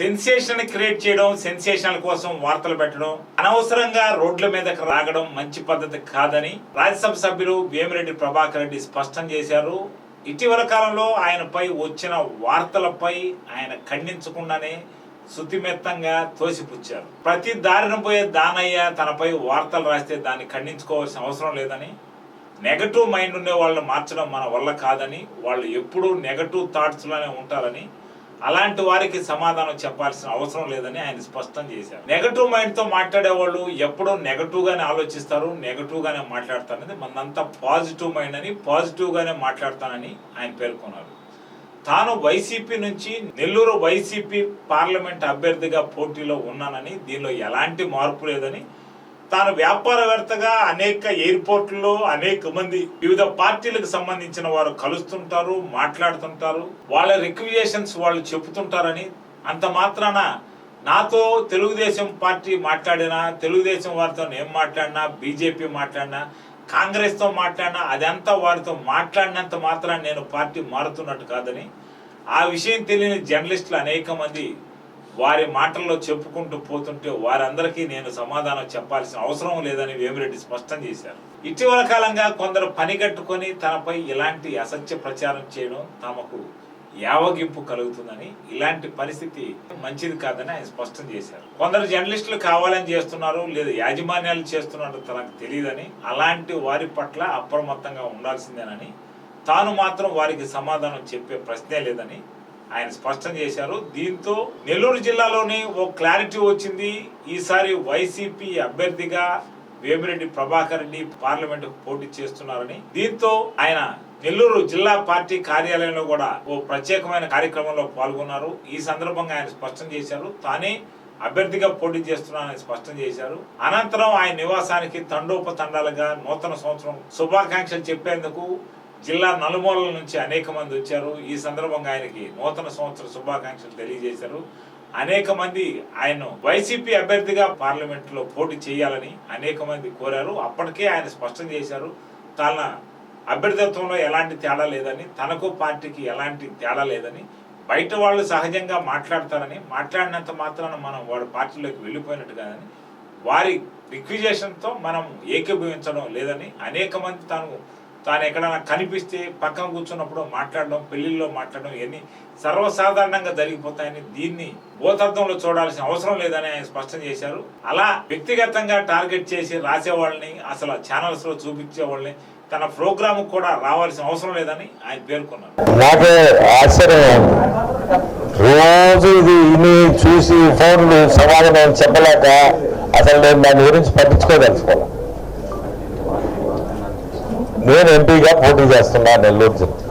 Sensation create చేయడం సెన్సేషన్ల కోసం వార్తలు పెట్టడం అనవసరంగా రోడ్ల మీదకి రాగడం మంచి పద్ధతి కాదని రాజ్యసభ సభ్యులు వేమిరెడ్డి ప్రభాకర్ రెడ్డి స్పష్టం చేశారు. ఇటీవల కాలంలో ఆయనపై వచ్చిన వార్తలపై ఆయన ఖండించకుండానే శుతిమెత్తంగా తోసిపుచ్చారు. ప్రతి దారిన పోయే దానయ్య తనపై వార్తలు రాస్తే దాన్ని ఖండించుకోవాల్సిన అవసరం లేదని నెగటివ్ మైండ్ ఉండే వాళ్ళని మార్చడం మన వల్ల కాదని వాళ్ళు ఎప్పుడూ నెగటివ్ థాట్స్లోనే ఉంటారని అలాంటి వారికి సమాధానం చెప్పాల్సిన అవసరం లేదని ఆయన స్పష్టం చేశారు. నెగటివ్ మైండ్తో మాట్లాడే వాళ్ళు ఎప్పుడూ నెగటివ్గానే ఆలోచిస్తారు నెగటివ్గానే మాట్లాడతారనేది మనంతా పాజిటివ్ మైండ్ అని పాజిటివ్గానే మాట్లాడతానని ఆయన పేర్కొన్నారు. తాను వైసీపీ నుంచి నెల్లూరు వైసీపీ పార్లమెంట్ అభ్యర్థిగా పోటీలో ఉన్నానని దీనిలో ఎలాంటి మార్పు లేదని తాను వ్యాపారవేత్తగా అనేక ఎయిర్పోర్ట్లో అనేక మంది వివిధ పార్టీలకు సంబంధించిన వారు కలుస్తుంటారు మాట్లాడుతుంటారు. వాళ్ళ రిక్విజేషన్స్ వాళ్ళు చెబుతుంటారని అంత మాత్రాన నాతో తెలుగుదేశం పార్టీ మాట్లాడినా తెలుగుదేశం వారితో నేను మాట్లాడినా బీజేపీ మాట్లాడినా కాంగ్రెస్తో మాట్లాడినా అదంతా వారితో మాట్లాడినంత మాత్రాన నేను పార్టీ మారుతున్నట్టు కాదని ఆ విషయం తెలియని జర్నలిస్టులు అనేక మంది వారి మాటల్లో చెప్పుకుంటూ పోతుంటే వారందరికీ నేను సమాధానం చెప్పాల్సిన అవసరం లేదని వేమిరెడ్డి స్పష్టం చేశారు. ఇటీవల కాలంగా కొందరు పని కట్టుకొని తనపై ఇలాంటి అసత్య ప్రచారం చేయడం తమకు యావగింపు కలుగుతుందని ఇలాంటి పరిస్థితి మంచిది కాదని ఆయన స్పష్టం చేశారు. కొందరు జర్నలిస్టులు కావాలని చేస్తున్నారు లేదా యాజమాన్యాలు చేస్తున్నారు తనకు తెలియదని అలాంటి వారి పట్ల అప్రమత్తంగా ఉండాల్సిందేనని తాను మాత్రం వారికి సమాధానం చెప్పే ప్రశ్నే లేదని ఆయన స్పష్టం చేశారు. దీంతో నెల్లూరు జిల్లాలోని ఓ క్లారిటీ వచ్చింది. ఈసారి వైసీపీ అభ్యర్థిగా వేమిరెడ్డి ప్రభాకర్ రెడ్డి పార్లమెంట్ పోటీ చేస్తున్నారని దీంతో ఆయన నెల్లూరు జిల్లా పార్టీ కార్యాలయంలో కూడా ఓ ప్రత్యేకమైన కార్యక్రమంలో పాల్గొన్నారు. ఈ సందర్భంగా ఆయన స్పష్టం చేశారు. తానే అభ్యర్థిగా పోటీ చేస్తున్నానని స్పష్టం చేశారు. అనంతరం ఆయన నివాసానికి తండోపతండాలుగా నూతన సంవత్సరం శుభాకాంక్షలు చెప్పేందుకు జిల్లా నలుమూలల నుంచి అనేక మంది వచ్చారు. ఈ సందర్భంగా ఆయనకి నూతన సంవత్సర శుభాకాంక్షలు తెలియజేశారు. అనేక మంది ఆయన వైసీపీ అభ్యర్థిగా పార్లమెంట్లో పోటీ చేయాలని అనేక మంది కోరారు. అప్పటికే ఆయన స్పష్టం చేశారు. తన అభ్యర్థిత్వంలో ఎలాంటి తేడా లేదని తనకు పార్టీకి ఎలాంటి తేడా లేదని బయట వాళ్ళు సహజంగా మాట్లాడతారని మాట్లాడినంత మాత్రాన మనం వాడి పార్టీలోకి వెళ్ళిపోయినట్టు కాదని వారి రిక్విజేషన్తో మనం ఏకీభవించడం లేదని అనేక మంది తాను తాను ఎక్కడైనా కనిపిస్తే పక్కన కూర్చున్నప్పుడు మాట్లాడడం పెళ్ళిళ్ళలో మాట్లాడడం ఇవన్నీ సర్వసాధారణంగా జరిగిపోతాయని దీన్ని భూతత్వంలో చూడాల్సిన అవసరం లేదని ఆయన స్పష్టం చేశారు. అలా వ్యక్తిగతంగా టార్గెట్ చేసి రాసేవాళ్ళని అసలు ఛానల్స్లో చూపించే వాళ్ళని తన ప్రోగ్రామ్ కూడా రావాల్సిన అవసరం లేదని ఆయన పేర్కొన్నారు. నాకే ఆశ్చర్యం. రోజు ఇది ఇన్ని చూసి ఫోన్లు సమాధానం చెప్పలేక అసలు నేను దాని గురించి పట్టించుకోదలుచుకోవాలి నేను ఎంపీగా పోటీ చేస్తున్నా నెల్లూరు జిల్లా.